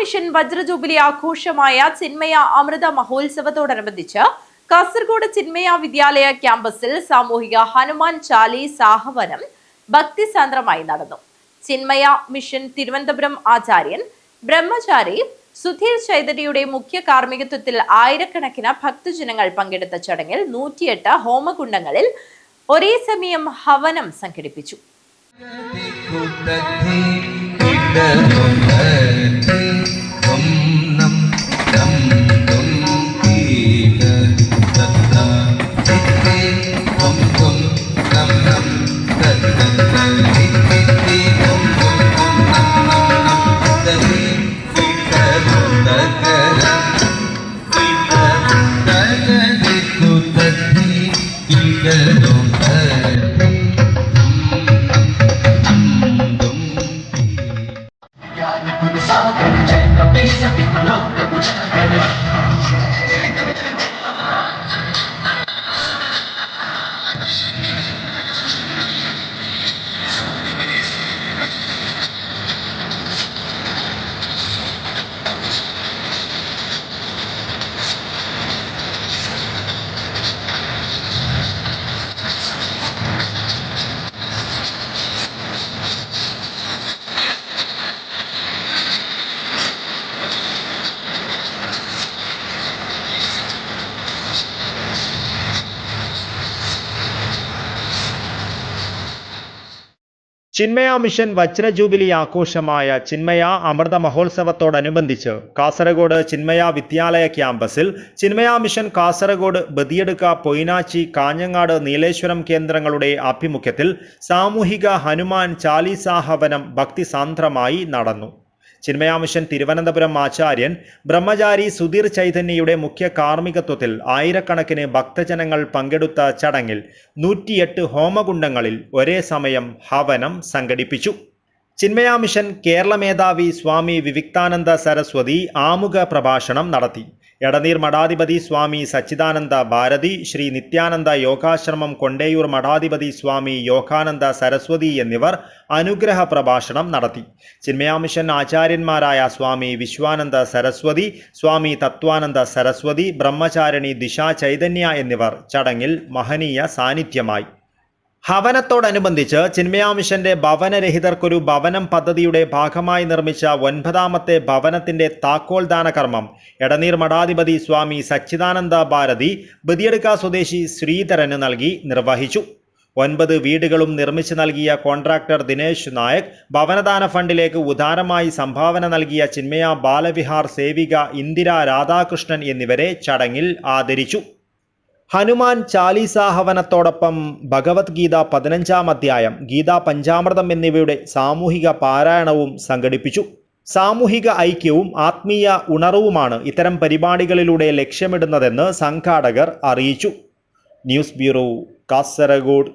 Mission വജ്രജൂബിലി ആഘോഷമായ ചിന്മയ അമൃത മഹോത്സവത്തോടനുബന്ധിച്ച് കാസർഗോഡ് ചിന്മയ വിദ്യാലയ ക്യാമ്പസിൽ സാമൂഹിക ഹനുമാൻ ചാലി സാഹവനം ഭക്തിസാന്ദ്രമായി നടന്നു. ചിന്മയ മിഷൻ തിരുവനന്തപുരം ആചാര്യൻ ബ്രഹ്മചാരി സുധീർ ചൈതന്യയുടെ മുഖ്യ കാർമ്മികത്വത്തിൽ ആയിരക്കണക്കിന് ഭക്തജനങ്ങൾ പങ്കെടുത്ത ചടങ്ങിൽ നൂറ്റിയെട്ട് ഹോമകുണ്ടങ്ങളിൽ ഒരേ സമയം ഹവനം സംഘടിപ്പിച്ചു. Yeah. Take a piece of my love, Chinmaya mission വജ്ര jubilee ആഘോഷമായ ചിന്മയ അമൃത മഹോത്സവത്തോടനുബന്ധിച്ച് കാസർഗോഡ് ചിന്മയ വിദ്യാലയ ക്യാമ്പസിൽ ചിന്മയ മിഷൻ കാസർഗോഡ് ബദിയടുക്ക പൊയ്നാച്ചി കാഞ്ഞങ്ങാട് നീലേശ്വരം കേന്ദ്രങ്ങളുടെ ആഭിമുഖ്യത്തിൽ സാമൂഹിക ഹനുമാൻ ചാലീസാഹവനം ഭക്തിസാന്ദ്രമായി നടന്നു. ചിന്മയ മിഷൻ തിരുവനന്തപുരം ആചാര്യൻ ബ്രഹ്മചാരി സുധീർ ചൈതന്യയുടെ മുഖ്യ കാർമ്മികത്വത്തിൽ ആയിരക്കണക്കിന് ഭക്തജനങ്ങൾ പങ്കെടുത്ത ചടങ്ങിൽ നൂറ്റിയെട്ട് ഹോമകുണ്ടങ്ങളിൽ ഒരേ സമയം ഹവനം സംഘടിപ്പിച്ചു. ചിന്മയാമിഷൻ കേരള മേധാവി സ്വാമി വിവിക്താനന്ദ സരസ്വതി ആമുഖ പ്രഭാഷണം നടത്തി. എടനീർ മഠാധിപതി സ്വാമി സച്ചിദാനന്ദ ഭാരതി ശ്രീ നിത്യാനന്ദ യോഗാശ്രമം കൊണ്ടേയൂർ മഠാധിപതി സ്വാമി യോഗാനന്ദ സരസ്വതി എന്നിവർ അനുഗ്രഹ പ്രഭാഷണം നടത്തി. ചിന്മയാമിഷൻ ആചാര്യന്മാരായ സ്വാമി വിശ്വാനന്ദ സരസ്വതി സ്വാമി തത്വാനന്ദ സരസ്വതി ബ്രഹ്മചാരിണി ദിശാ ചൈതന്യ എന്നിവർ ചടങ്ങിൽ മഹനീയ സാന്നിധ്യമായി. ഹവനത്തോടനുബന്ധിച്ച് ചിന്മയാ മിഷന്റെ ഭവനരഹിതർക്കൊരു ഭവനം പദ്ധതിയുടെ ഭാഗമായി നിർമ്മിച്ച ഒൻപതാമത്തെ ഭവനത്തിന്റെ താക്കോൽദാന കർമ്മം. എടനീർ മഠാധിപതി സ്വാമി സച്ചിദാനന്ദ ഭാരതി ബദിയടുക്ക സ്വദേശി ശ്രീധരന് നൽകി നിർവഹിച്ചു. ഒൻപത് വീടുകളും നിർമ്മിച്ചു നൽകിയ കോൺട്രാക്ടർ ദിനേശ് നായക് ഭവനദാന ഫണ്ടിലേക്ക് ഉദാരമായി സംഭാവന നൽകിയ ചിന്മയ ബാലവിഹാർ സേവിക ഇന്ദിര രാധാകൃഷ്ണൻ എന്നിവരെ ചടങ്ങിൽ ആദരിച്ചു. ഹനുമാൻ ചാലീസാഹവനത്തോടൊപ്പം ഭഗവത്ഗീത പതിനഞ്ചാം അധ്യായം ഗീതാ പഞ്ചാമൃതം എന്നിവയുടെ സാമൂഹിക പാരായണവും സംഘടിപ്പിച്ചു. സാമൂഹിക ഐക്യവും ആത്മീയ ഉണർവുമാണ് ഇത്തരം പരിപാടികളിലൂടെ ലക്ഷ്യമിടുന്നതെന്ന് സംഘാടകർ അറിയിച്ചു. News bureau Kasaragod.